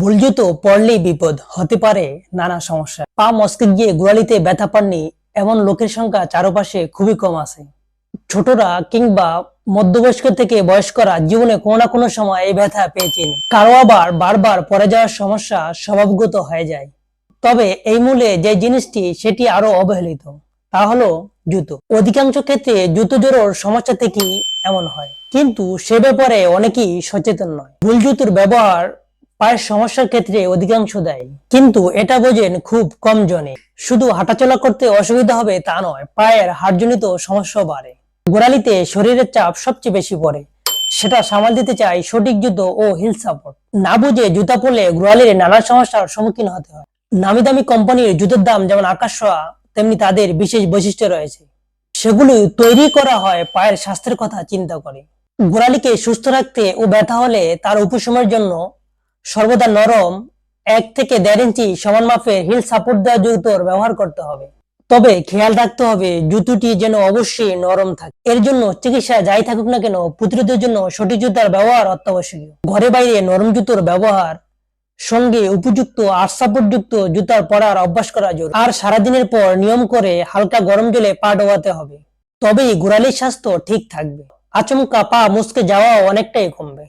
ভুল জুতো পড়লেই বিপদ, হতে পারে নানা সমস্যা। পা মস্কে গিয়ে গোড়ালিতে ব্যথা পাননি, এমন লোকের সংখ্যা চারপাশে খুবই কম আছে। ছোটরা কিংবা মধ্যবয়স্ক থেকে বয়স্করা জীবনে কোনো না কোনো সময় এই ব্যথা পেয়েছেন কারও আবার বারবার পড়ে যাওয়ার সমস্যা স্বভাবগত হয়ে যায়। তবে এই মূলে যে জিনিসটি, সেটি আরও অবহেলিত, তা হলো জুতো। অধিকাংশ ক্ষেত্রে জুতো জোড়োর সমস্যা থেকেই এমন হয়। কিন্তু সে ব্যাপারে অনেকেই সচেতন নয়। ভুল জুতোর ব্যবহার পায়ের সমস্যার ক্ষেত্রে অধিকাংশ দেয়। কিন্তু এটা বোঝেন খুব কম জনে। শুধু হাঁটাচলা করতে অসুবিধা হবে তা নয় পায়ের হাড়জনিত সমস্যা বাড়ে। গোড়ালিতে শরীরের চাপ সবচেয়ে বেশি পড়ে। সেটা সামাল দিতে চাই সঠিক জুতো ও হিল সাপোর্ট। না বুঝে জুতা পরলে গোড়ালির নানা সমস্যার সম্মুখীন হতে হয়। নামি দামি কোম্পানির জুতোর দাম যেমন আকাশ ছোঁয়া, তেমনি তাদের বিশেষ বৈশিষ্ট্য রয়েছে। সেগুলো তৈরি করা হয় পায়ের স্বাস্থ্যের কথা চিন্তা করে। গোড়ালিকে সুস্থ রাখতে ও ব্যথা হলে তার উপশমের জন্য সর্বদা নরম এক থেকে দেড় ইঞ্চি সমান মাপের হিল সাপোর্ট দেওয়া জুতোর ব্যবহার করতে হবে। তবে খেয়াল রাখতে হবে, জুতোটি যেন অবশ্যই নরম থাকে। এর জন্য চিকিৎসা যাই থাকুক না কেন, প্রতিরোধের জন্য সঠিক জুতার ব্যবহার অত্যাবশ্যকীয়। ঘরে বাইরে নরম জুতোর ব্যবহার সঙ্গে উপযুক্ত আর সাপোর্টযুক্ত জুতার পরার অভ্যাস করা জরুরি। আর সারাদিনের পর নিয়ম করে হালকা গরম জলে পা ডোবাতে হবে। তবেই গোড়ালির স্বাস্থ্য ঠিক থাকবে। আচমকা পা মুসকে যাওয়াও অনেকটাই কমবে।